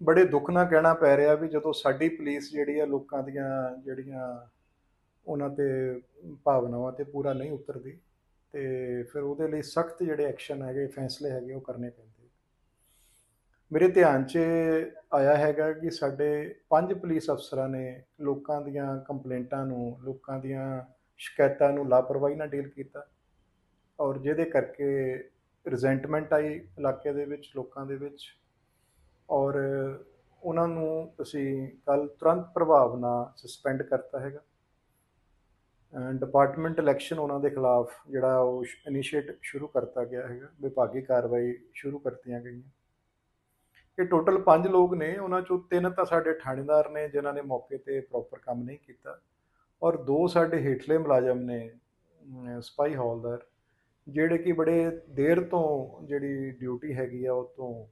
ਬੜੇ ਦੁੱਖ ਨਾਲ ਕਹਿਣਾ ਪੈ ਰਿਹਾ ਵੀ ਜਦੋਂ ਸਾਡੀ ਪੁਲਿਸ ਜਿਹੜੀ ਆ ਲੋਕਾਂ ਦੀਆਂ ਜਿਹੜੀਆਂ ਉਹਨਾਂ ਤੇ ਭਾਵਨਾਵਾਂ ਤੇ ਪੂਰਾ ਨਹੀਂ ਉਤਰਦੀ ਤੇ ਫਿਰ ਉਹਦੇ ਲਈ ਸਖਤ ਜਿਹੜੇ ਐਕਸ਼ਨ ਹੈਗੇ, ਫੈਸਲੇ ਹੈਗੇ ਉਹ ਕਰਨੇ ਪੈਂਦੇ ਮੇਰੇ ਧਿਆਨ 'ਚ ਆਇਆ ਹੈਗਾ ਕਿ ਸਾਡੇ ਪੰਜ ਪੁਲਿਸ ਅਫਸਰਾਂ ਨੇ ਲੋਕਾਂ ਦੀਆਂ ਕੰਪਲੇਂਟਾਂ ਨੂੰ, ਲੋਕਾਂ ਦੀਆਂ ਸ਼ਿਕਾਇਤਾਂ ਨੂੰ ਲਾਪਰਵਾਹੀ ਨਾਲ ਡੀਲ ਕੀਤਾ ਔਰ ਜਿਹਦੇ ਕਰਕੇ ਰਿਜ਼ੈਂਟਮੈਂਟ ਆਈ ਇਲਾਕੇ ਦੇ ਵਿੱਚ, ਲੋਕਾਂ ਦੇ ਵਿੱਚ। ਔਰ ਉਹਨਾਂ ਨੂੰ ਤੁਸੀਂ ਕੱਲ ਤੁਰੰਤ ਪ੍ਰਭਾਵ ਨਾਲ ਸਸਪੈਂਡ ਕਰਤਾ ਹੈਗਾ। ਡਿਪਾਰਟਮੈਂਟ ਇਲੈਕਸ਼ਨ ਉਹਨਾਂ ਦੇ ਖਿਲਾਫ ਜਿਹੜਾ ਉਹ ਇਨੀਸ਼ੀਏਟ ਸ਼ੁਰੂ ਕਰਤਾ ਗਿਆ ਹੈਗਾ, ਵਿਭਾਗੀ ਕਾਰਵਾਈ ਸ਼ੁਰੂ ਕਰਤੀਆਂ ਗਈਆਂ। ਇਹ ਟੋਟਲ 5 ਲੋਕ ਨੇ, ਉਹਨਾਂ ਚੋਂ ਤਿੰਨ ਤਾਂ ਸਾਡੇ ਥਾਣੇਦਾਰ ਨੇ, ਜਿਨ੍ਹਾਂ ਨੇ ਮੌਕੇ ਤੇ ਪ੍ਰੋਪਰ ਕੰਮ ਨਹੀਂ ਕੀਤਾ। ਔਰ ਦੋ ਸਾਡੇ ਹੇਠਲੇ ਮੁਲਾਜ਼ਮ ਨੇ ਸਪਾਈ ਹੌਲਦਾਰ, ਜਿਹੜੇ ਕਿ ਬੜੇ ਦੇਰ ਤੋਂ ਜਿਹੜੀ ਡਿਊਟੀ ਹੈਗੀ ਆ, ਉਹ ਤੋਂ